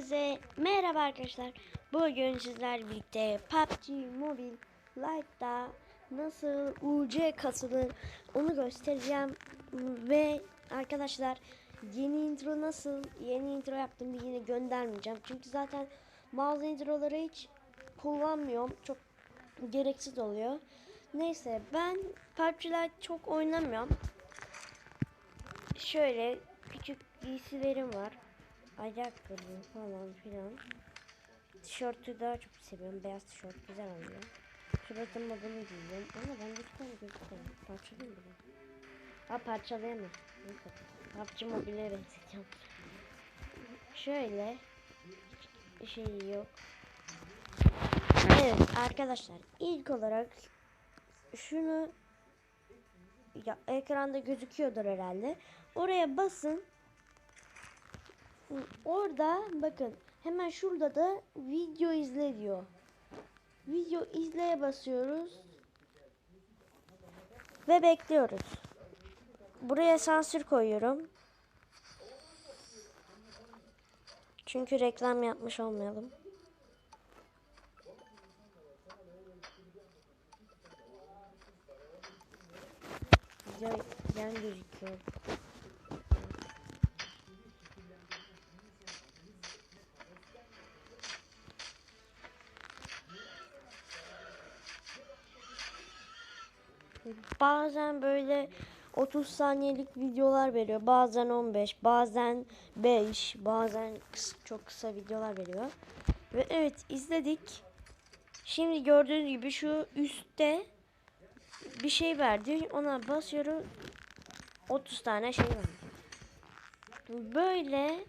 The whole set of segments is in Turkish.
Herkese merhaba arkadaşlar. Bugün sizlerle birlikte PUBG Mobile Lite'da nasıl UC kasılır onu göstereceğim. Ve arkadaşlar yeni intro nasıl yeni intro yaptım diye yine göndermeyeceğim. Çünkü zaten bazı introları hiç kullanmıyorum. Çok gereksiz oluyor. Neyse ben PUBG Lite çok oynamıyorum. Şöyle küçük giysilerim var ayakkabı falan filan. Tişörtü daha çok seviyorum. Beyaz tişört güzel oluyor. Suratıma bunu giyiyorum. Ama ben bir tane gözüküyorum. Parçalayayım mı? Ha parçalayamam. Neyse. PUBG Mobile'e benzeteceğim. Şöyle. Şey yok. Evet arkadaşlar. ilk olarak şunu ya ekranda gözüküyordur herhalde. Oraya basın. Orada bakın hemen şurada da video izle diyor. Video izleye basıyoruz. Ve bekliyoruz. Buraya sansür koyuyorum. Çünkü reklam yapmış olmayalım. Yan gözüküyor. Bazen böyle 30 saniyelik videolar veriyor. Bazen 15, bazen 5, bazen çok kısa videolar veriyor. Ve evet izledik. Şimdi gördüğünüz gibi şu üstte bir şey verdi. Ona basıyorum. 30 tane şey var. Böyle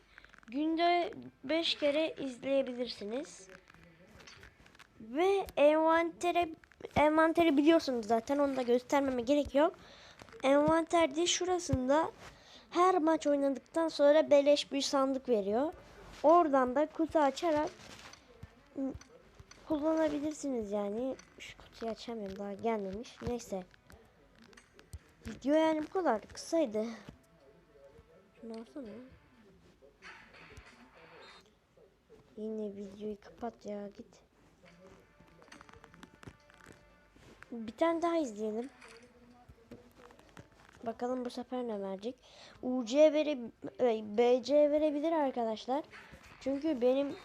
günde 5 kere izleyebilirsiniz. Ve envantere envanteri biliyorsunuz zaten onu da göstermeme gerek yok. Envanterde şurasında her maç oynadıktan sonra beleş bir sandık veriyor. Oradan da kutu açarak ım, kullanabilirsiniz yani. Şu kutuyu açamıyorum daha gelmemiş. Neyse. Video yani bu kadar kısaydı. Şunu alsana. Yine videoyu kapat ya git. Bir tane daha izleyelim. Bakalım bu sefer ne verecek. UC vere BC verebilir arkadaşlar. Çünkü benim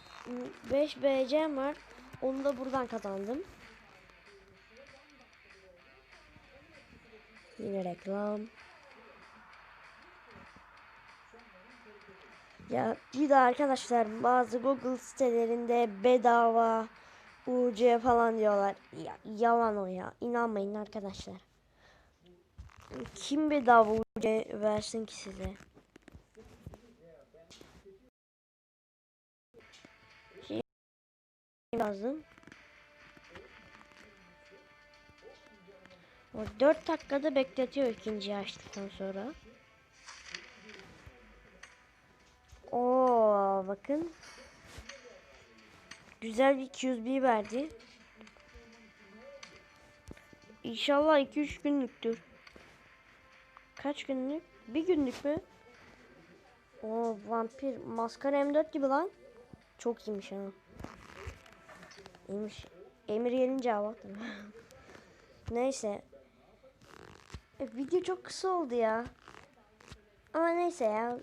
5 BC'm var. Onu da buradan kazandım. Yine reklam. Ya bir de arkadaşlar bazı Google sitelerinde bedava UC falan diyorlar. Ya, yalan o ya. İnanmayın arkadaşlar. Kim bedava UC versin ki size? Şey lazım. O 4 dakikada bekletiyor ikinci açtıktan sonra. Oo bakın. Güzel bir QSB verdi. İnşallah 2-3 günlüktür. Kaç günlük? Bir günlük mü? O vampir maskara M4 gibi lan. Çok iyiymiş ha. İyiymiş. Emir gelince hava. neyse. E, video çok kısa oldu ya. Ama neyse ya.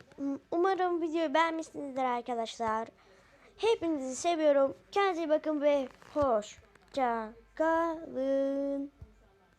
Umarım videoyu beğenmişsinizdir arkadaşlar. Hepinizi seviyorum. Kendinize bakın ve hoşça kalın.